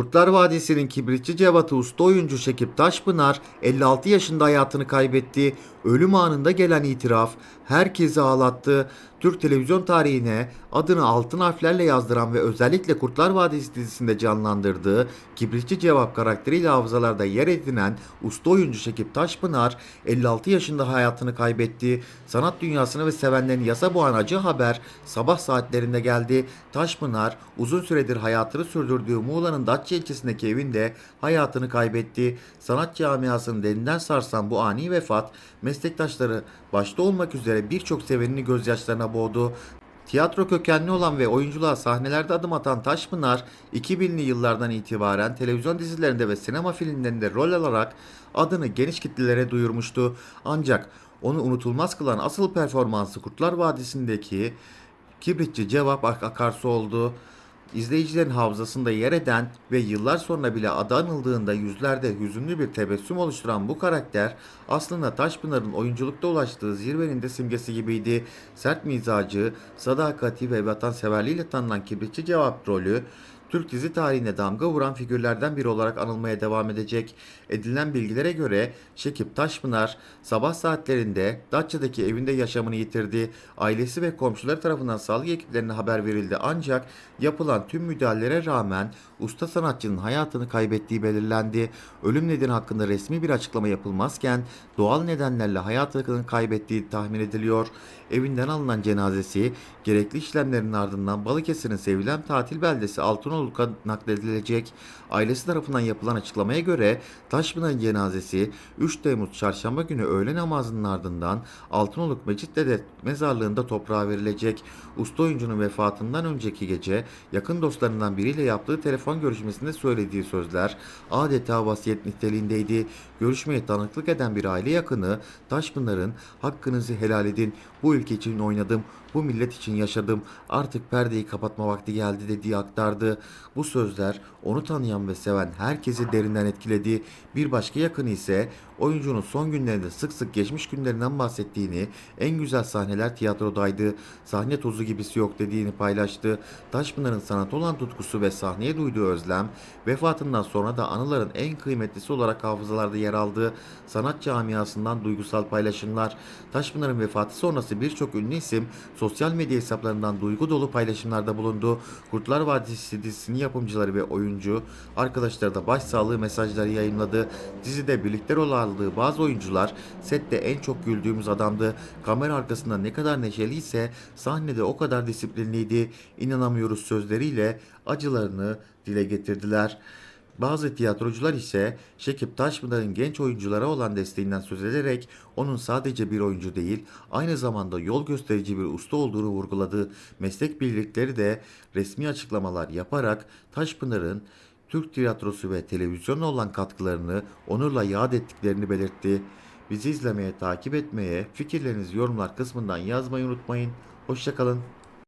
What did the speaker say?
Kurtlar Vadisi'nin kibritçi Cevat'ı usta oyuncu Şekip Taşpınar 56 yaşında hayatını kaybetti. Ölüm anında gelen itiraf herkesi ağlattı. Türk televizyon tarihine adını altın harflerle yazdıran ve özellikle Kurtlar Vadisi dizisinde canlandırdığı kibritçi Cevat karakteriyle hafızalarda yer edinen usta oyuncu Şekip Taşpınar 56 yaşında hayatını kaybetti. Sanat dünyasını ve sevenlerini yasa boğan acı haber sabah saatlerinde geldi. Taşpınar uzun süredir hayatını sürdürdüğü Muğla'nın Datça ilçesindeki evinde hayatını kaybetti. Sanat camiasını derinden sarsan bu ani vefat meslektaşları başta olmak üzere birçok sevenini gözyaşlarına boğdu. Tiyatro kökenli olan ve oyunculuğa sahnelerde adım atan Taşpınar, 2000'li yıllardan itibaren televizyon dizilerinde ve sinema filmlerinde rol alarak adını geniş kitlelere duyurmuştu. Ancak onu unutulmaz kılan asıl performansı Kurtlar Vadisi'ndeki Kibritçi Cevap Ak- Akarsu oldu. İzleyicilerin hafızasında yer eden ve yıllar sonra bile adı anıldığında yüzlerde hüzünlü bir tebessüm oluşturan bu karakter aslında Taşpınar'ın oyunculukta ulaştığı zirvenin de simgesi gibiydi. Sert mizacı, sadakati ve vatanseverliğiyle tanınan Kibritçi Cevap rolü Türk dizi tarihine damga vuran figürlerden biri olarak anılmaya devam edecek. Edilen bilgilere göre Şekip Taşpınar sabah saatlerinde Datça'daki evinde yaşamını yitirdi. Ailesi ve komşuları tarafından sağlık ekiplerine haber verildi ancak yapılan tüm müdahalelere rağmen usta sanatçının hayatını kaybettiği belirlendi. Ölüm nedeni hakkında resmi bir açıklama yapılmazken doğal nedenlerle hayatını kaybettiği tahmin ediliyor. Evinden alınan cenazesi gerekli işlemlerin ardından Balıkesir'in sevilen tatil beldesi Altınoluk'a nakledilecek. Ailesi tarafından yapılan açıklamaya göre Taşpınar'ın cenazesi 3 Temmuz çarşamba günü öğle namazının ardından Altınoluk Mecit Dede mezarlığında toprağa verilecek. Usta oyuncunun vefatından önceki gece yakın dostlarından biriyle yaptığı telefon görüşmesinde söylediği sözler adeta vasiyet niteliğindeydi. Görüşmeye tanıklık eden bir aile yakını Taşpınar'ın hakkınızı helal edin bu ülke için oynadım bu millet için yaşadım artık perdeyi kapatma vakti geldi dediği aktardı. Bu sözler onu tanıyan ve seven herkesi derinden etkiledi. Bir başka yakını ise oyuncunun son günlerinde sık sık geçmiş günlerinden bahsettiğini, en güzel sahneler tiyatrodaydı, sahne tozu gibisi yok dediğini paylaştı. Taşpınar'ın sanat olan tutkusu ve sahneye duyduğu özlem, vefatından sonra da anıların en kıymetlisi olarak hafızalarda yer aldı. Sanat camiasından duygusal paylaşımlar. Taşpınar'ın vefatı sonrası birçok ünlü isim sosyal medya hesaplarından duygu dolu paylaşımlarda bulundu. Kurtlar Vadisi dizisinin yapımcıları ve oyuncu arkadaşları da başsağlığı mesajları yayınladı. Dizide birlikte rol aldığı bazı oyuncular sette en çok güldüğümüz adamdı. Kamera arkasında ne kadar neşeliyse sahnede o kadar disiplinliydi. İnanamıyoruz sözleriyle acılarını dile getirdiler. Bazı tiyatrocular ise Şekip Taşpınar'ın genç oyunculara olan desteğinden söz ederek onun sadece bir oyuncu değil, aynı zamanda yol gösterici bir usta olduğunu vurguladı. Meslek birlikleri de resmi açıklamalar yaparak Taşpınar'ın Türk tiyatrosu ve televizyona olan katkılarını onurla yad ettiklerini belirtti. Bizi izlemeye, takip etmeye, fikirlerinizi yorumlar kısmından yazmayı unutmayın. Hoşçakalın.